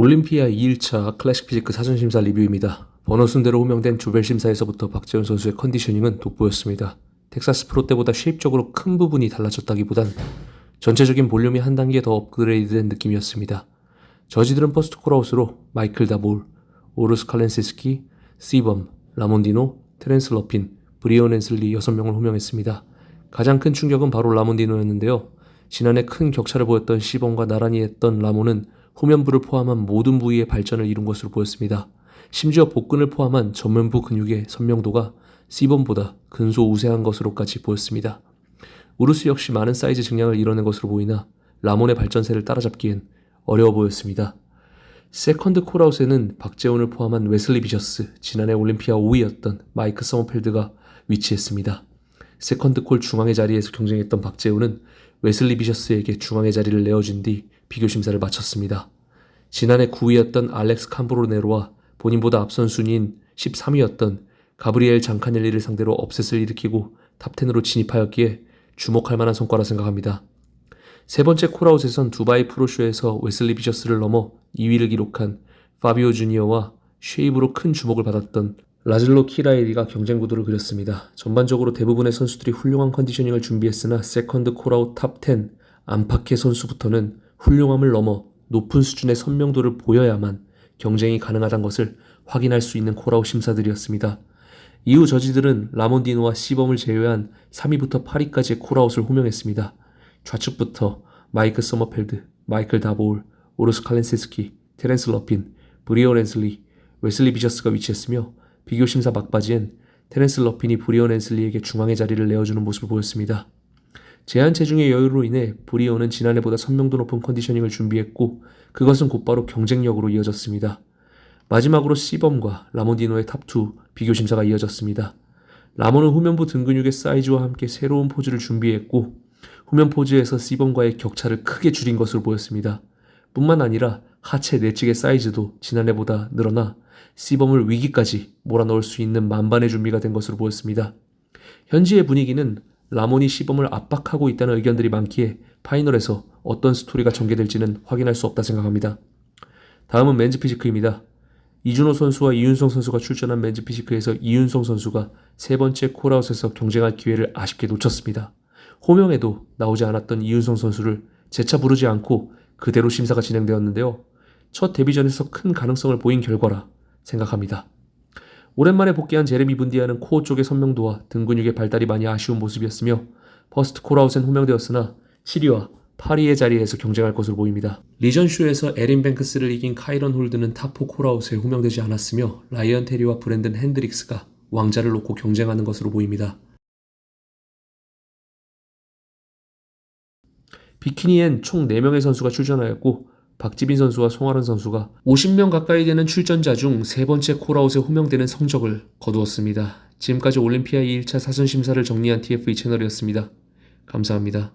올림피아 2일차 클래식 피지크 사전심사 리뷰입니다. 번호 순대로 호명된 조별 심사에서부터 박재훈 선수의 컨디셔닝은 돋보였습니다. 텍사스 프로 때보다 쉐입적으로 큰 부분이 달라졌다기보단 전체적인 볼륨이 한 단계 더 업그레이드된 느낌이었습니다. 저지들은 퍼스트 콜아웃으로 마이클 다볼, 오르스 칼렌시스키, 시범, 라몬디노, 트랜스 러핀, 브리온 앤슬리 6명을 호명했습니다. 가장 큰 충격은 바로 라몬디노였는데요. 지난해 큰 격차를 보였던 시범과 나란히 했던 라몬은 후면부를 포함한 모든 부위의 발전을 이룬 것으로 보였습니다. 심지어 복근을 포함한 전면부 근육의 선명도가 시범보다 근소 우세한 것으로까지 보였습니다. 우루스 역시 많은 사이즈 증량을 이뤄낸 것으로 보이나 라몬의 발전세를 따라잡기엔 어려워 보였습니다. 세컨드 콜아웃에는 박재훈을 포함한 웨슬리 비셔스, 지난해 올림피아 5위였던 마이크 서머펠드가 위치했습니다. 세컨드 콜 중앙의 자리에서 경쟁했던 박재훈은 웨슬리 비셔스에게 중앙의 자리를 내어준 뒤 비교 심사를 마쳤습니다. 지난해 9위였던 알렉스 캄브로네로와 본인보다 앞선 순위인 13위였던 가브리엘 장카넬리를 상대로 업셋을 일으키고 탑10으로 진입하였기에 주목할 만한 성과라 생각합니다. 세 번째 콜아웃에선 두바이 프로쇼에서 웨슬리 비셔스를 넘어 2위를 기록한 파비오 주니어와 쉐입으로 큰 주목을 받았던 라즐로 키라에리가 경쟁 구도를 그렸습니다. 전반적으로 대부분의 선수들이 훌륭한 컨디셔닝을 준비했으나 세컨드 콜아웃 탑10 안팎의 선수부터는 훌륭함을 넘어 높은 수준의 선명도를 보여야만 경쟁이 가능하다는 것을 확인할 수 있는 콜아웃 심사들이었습니다. 이후 저지들은 라몬디노와 시범을 제외한 3위부터 8위까지의 콜아웃을 호명했습니다. 좌측부터 마이크 서머펠드, 마이클 다보울, 오르스 칼렌세스키, 테렌스 러핀, 브리오 랜슬리, 웨슬리 비셔스가 위치했으며 비교 심사 막바지엔 테렌스 러핀이 브리오 랜슬리에게 중앙의 자리를 내어주는 모습을 보였습니다. 제한 체중의 여유로 인해 브리오는 지난해보다 선명도 높은 컨디셔닝을 준비했고 그것은 곧바로 경쟁력으로 이어졌습니다. 마지막으로 시범과 라몬디노의 탑2 비교 심사가 이어졌습니다. 라몬은 후면부 등 근육의 사이즈와 함께 새로운 포즈를 준비했고 후면 포즈에서 시범과의 격차를 크게 줄인 것으로 보였습니다. 뿐만 아니라 하체 내측의 사이즈도 지난해보다 늘어나 시범을 위기까지 몰아넣을 수 있는 만반의 준비가 된 것으로 보였습니다. 현지의 분위기는 라몬이 시범을 압박하고 있다는 의견들이 많기에 파이널에서 어떤 스토리가 전개될지는 확인할 수 없다 생각합니다. 다음은 맨즈 피지크입니다. 이준호 선수와 이윤성 선수가 출전한 맨즈 피지크에서 이윤성 선수가 세 번째 콜아웃에서 경쟁할 기회를 아쉽게 놓쳤습니다. 호명에도 나오지 않았던 이윤성 선수를 재차 부르지 않고 그대로 심사가 진행되었는데요. 첫 데뷔전에서 큰 가능성을 보인 결과라 생각합니다. 오랜만에 복귀한 제레미 분디아는 코어 쪽의 선명도와 등 근육의 발달이 많이 아쉬운 모습이었으며 퍼스트 콜아웃엔 호명되었으나 7위와 8위의 자리에서 경쟁할 것으로 보입니다. 리전쇼에서 에린 뱅크스를 이긴 카이런 홀드는 탑4 콜아웃에 호명되지 않았으며 라이언 테리와 브랜든 핸드릭스가 왕자를 놓고 경쟁하는 것으로 보입니다. 비키니엔 총 4명의 선수가 출전하였고 박지빈 선수와 송하른 선수가 50명 가까이 되는 출전자 중 세 번째 콜아웃에 호명되는 성적을 거두었습니다. 지금까지 올림피아 2일차 사전 심사를 정리한 TF2 채널이었습니다. 감사합니다.